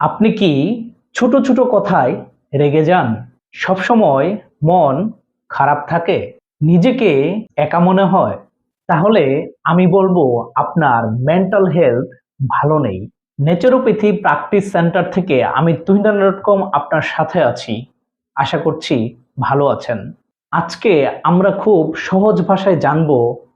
আপনি কি ছোট ছোট কথায় রেগে যান? সবসময় মন খারাপ থাকে, নিজেকে একা মনে হয়। তাহলে আমি বলব আপনার মেন্টাল হেলথ ভালো নেই। নেচারোপ্যাথি প্র্যাকটিস সেন্টার থেকে আমি তুহিনা ডট কম আপনার সাথে আছি। আশা করছি ভালো আছেন। আজকে আমরা খুব সহজ ভাষায় জানব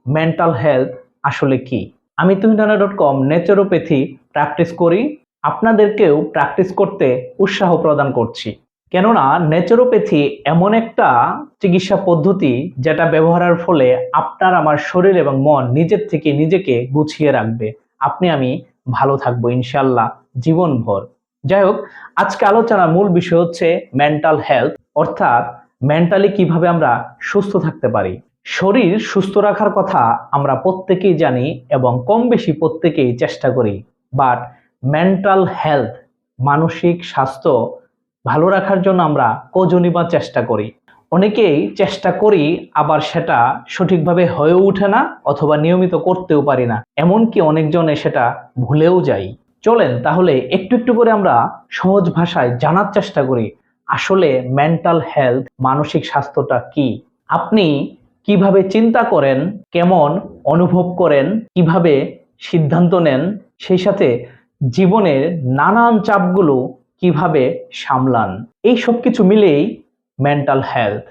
মেন্টাল হেলথ আসলে কি। আমি তুহিনানা ডট কম নেচারোপ্যাথি প্র্যাকটিস করি। আপনাদেরকেও প্র্যাকটিস করতে উৎসাহ প্রদান করছি। কেননা নেচারোপ্যাথি এমন একটা চিকিৎসা পদ্ধতি যেটা ব্যবহারের ফলে আপনার আমার শরীর এবং মন নিজের থেকে নিজেকে গুছিয়ে রাখবে। আপনি, আমি ভালো থাকব ইনশাল্লাহ জীবনভর। যাই হোক, আজকে আলোচনার মূল বিষয় হচ্ছে মেন্টাল হেলথ অর্থাৎ মেন্টালি কীভাবে আমরা সুস্থ থাকতে পারি। শরীর সুস্থ রাখার কথা আমরা প্রত্যেকেই জানি এবং কম বেশি প্রত্যেকেই চেষ্টা করি। বাট মেন্টাল হেলথ মানসিক স্বাস্থ্য ভালো রাখার জন্য আমরা কজনই চেষ্টা করি। অনেকেই চেষ্টা করি, আবার সেটা সঠিকভাবে হয়েও ওঠে না অথবা নিয়মিত করতেও পারি না। এমনকি অনেকজনে সেটা ভুলেও যাই। চলেন তাহলে একটু একটু করে আমরা সহজ ভাষায় জানার চেষ্টা করি, আসলে মেন্টাল হেলথ মানসিক স্বাস্থ্যটা কি? আপনি কীভাবে চিন্তা করেন, কেমন অনুভব করেন, কীভাবে সিদ্ধান্ত নেন, সেই সাথে জীবনের নানান চাপগুলো কীভাবে সামলান, এই সব কিছু মিলেই মেন্টাল হেলথ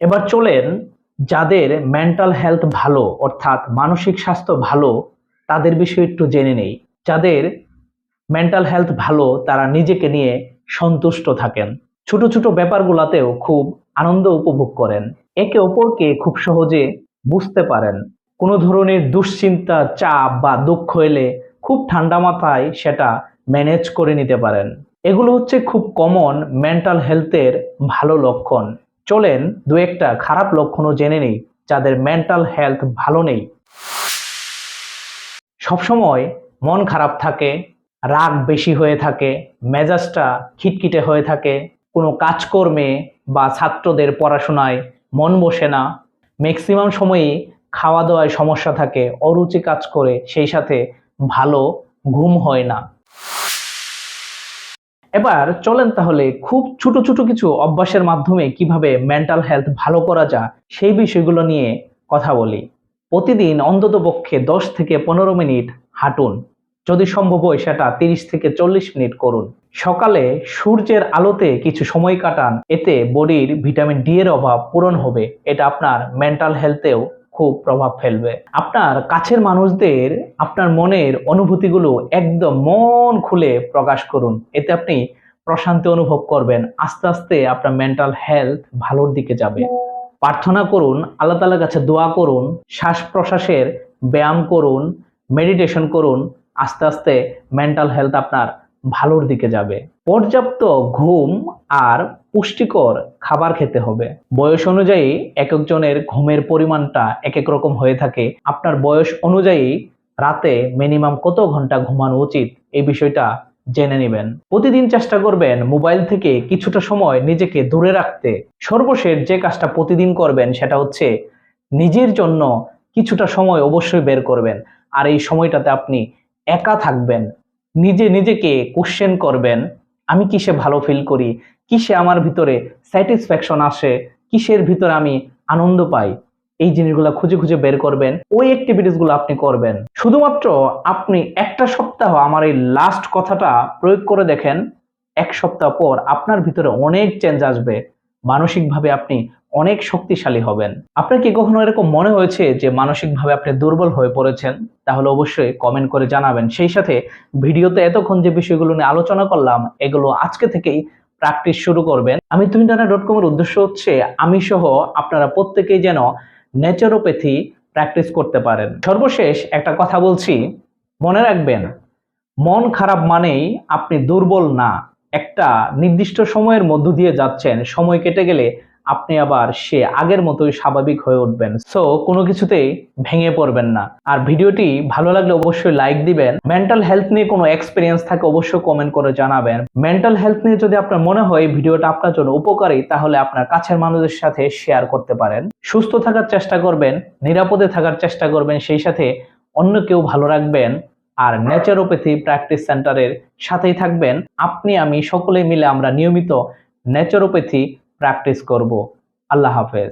এবার চলেন, যাদের মেন্টাল হেলথ ভালো, অর্থাৎ মানসিক স্বাস্থ্য ভালো, তাদের বিষয়ে একটু জেনে নেই। যাদের মেন্টাল হেলথ ভালো, তারা নিজেকে নিয়ে সন্তুষ্ট থাকেন। ছোট ছোট ব্যাপারগুলোতেও খুব আনন্দ উপভোগ করেন। একে অপরকে খুব সহজে বুঝতে পারেন। কোনো ধরনের দুশ্চিন্তা, চাপ বা দুঃখ এলে খুব ঠান্ডা মাথায় সেটা ম্যানেজ করে নিতে পারেন। এগুলো হচ্ছে খুব কমন মেন্টাল হেলথের ভালো লক্ষণ। চলেন দু একটা খারাপ লক্ষণও জেনে নেই, যাদের মেন্টাল হেলথ ভালো নেই। সবসময় মন খারাপ থাকে, রাগ বেশি হয়ে থাকে, মেজাজটা খিটখিটে হয়ে থাকে, কোনো কাজকর্মে বা ছাত্রদের পড়াশোনায় মন বসে না ম্যাক্সিমাম সময়ই খাওয়া দাওয়ায় সমস্যা থাকে, অরুচি কাজ করে, সেই সাথে ভালো ঘুম হয় না। এবার চলেন তাহলে খুব ছোট ছোট কিছু অভ্যাসের মাধ্যমে কীভাবে মেন্টাল হেলথ ভালো করা যায় সেই বিষয়গুলো নিয়ে কথা বলি। প্রতিদিন অন্তত পক্ষে দশ থেকে পনেরো মিনিট হাঁটুন। যদি সম্ভব হয় সেটা তিরিশ থেকে চল্লিশ মিনিট করুন। সকালে সূর্যের আলোতে কিছু সময় কাটান। এতে বডির ভিটামিন ডি এর অভাব পূরণ হবে। এটা আপনার মেন্টাল হেলথেও খুব প্রভাব ফেলবে। আপনার কাছের মানুষদের আপনার মনের অনুভূতিগুলো একদম মন খুলে প্রকাশ করুন। এতে আপনি প্রশান্তি অনুভব করবেন। আস্তে আস্তে আপনার মেন্টাল হেলথ ভালোর দিকে যাবে। প্রার্থনা করুন, আল্লাহ তালার কাছে দোয়া করুন, শ্বাস প্রশ্বাসের ব্যায়াম করুন মেডিটেশন করুন, আস্তে আস্তে মেন্টাল হেলথ আপনার ভালোর দিকে যাবে। পর্যাপ্ত ঘুম আর পুষ্টিকর খাবার খেতে হবে। বয়স অনুযায়ী এক একজনের ঘুমের পরিমাণটা এক এক রকম হয়ে থাকে। আপনার বয়স অনুযায়ী রাতে মিনিমাম কত ঘণ্টা ঘুমানো উচিত এই বিষয়টা জেনে নেবেন। প্রতিদিন চেষ্টা করবেন মোবাইল থেকে কিছুটা সময় নিজেকে দূরে রাখতে। সর্বশেষ যে কাজটা প্রতিদিন করবেন সেটা হচ্ছে নিজের জন্য কিছুটা সময় অবশ্যই বের করবেন। আর এই সময়টাতে আপনি একা থাকবেন। নিজে নিজেকে কোশ্চেন করবেন। আমি কিসে ভালো ফিল করি? কিসে আমার ভিতরে স্যাটিসফ্যাকশন আসে? কিসের ভিতরে আমি আনন্দ পাই? এই জিনিসগুলো খুঁজে খুঁজে বের করবেন। ওই অ্যাক্টিভিটিসগুলো আপনি করবেন। শুধুমাত্র আপনি একটা সপ্তাহ আমার এই লাস্ট কথাটা প্রয়োগ করে দেখেন। এক সপ্তাহ পর আপনার ভিতরে অনেক চেঞ্জ আসবে। মানসিকভাবে আপনি অনেক শক্তিশালী হবেন। আপনার কি কখনো এরকম মনে হয়েছে যে মানসিকভাবে আপনি দুর্বল হয়ে পড়েছেন? তাহলে অবশ্যই কমেন্ট করে জানাবেন। সেই সাথে ভিডিওতে এতক্ষণ যে বিষয়গুলো নিয়ে আলোচনা করলাম, এগুলো আজকে থেকেই প্র্যাকটিস শুরু করবেন। আমি তুহিনটানা ডট কমের উদ্দেশ্য হচ্ছে, আমি সহ আপনারা প্রত্যেকেই যেন নেচারোপ্যাথি প্র্যাকটিস করতে পারেন। সর্বশেষ একটা কথা বলছি, মনে রাখবেন, মন খারাপ মানেই আপনি দুর্বল না। একটা নির্দিষ্ট সময়ের মধ্য দিয়ে যাচ্ছেন। সময় কেটে গেলে আপনি আবার সে আগের মতোই স্বাভাবিক হয়ে উঠবেন। সো কোনো কিছুতেই ভেঙে পড়বেন না। আর ভিডিওটি ভালো লাগলে অবশ্যই লাইক দিবেন। মেন্টাল হেলথ নিয়ে কোনো এক্সপিরিয়েন্স থাকে অবশ্যই কমেন্ট করে জানাবেন। মেন্টাল হেলথ নিয়ে যদি আপনার মনে হয় ভিডিওটা আপনার জন্য উপকারী, তাহলে আপনার কাছের মানুষদের সাথে শেয়ার করতে পারেন। সুস্থ থাকার চেষ্টা করবেন, নিরাপদে থাকার চেষ্টা করবেন, সেই সাথে অন্য কেউ ভালো রাখবেন। আর ন্যাচারোপ্যাথি প্র্যাকটিস সেন্টারের সাথেই থাকবেন। আপনি, আমি সকলে মিলে আমরা নিয়মিত ন্যাচারোপ্যাথি প্র্যাকটিস করব। আল্লাহ হাফেজ।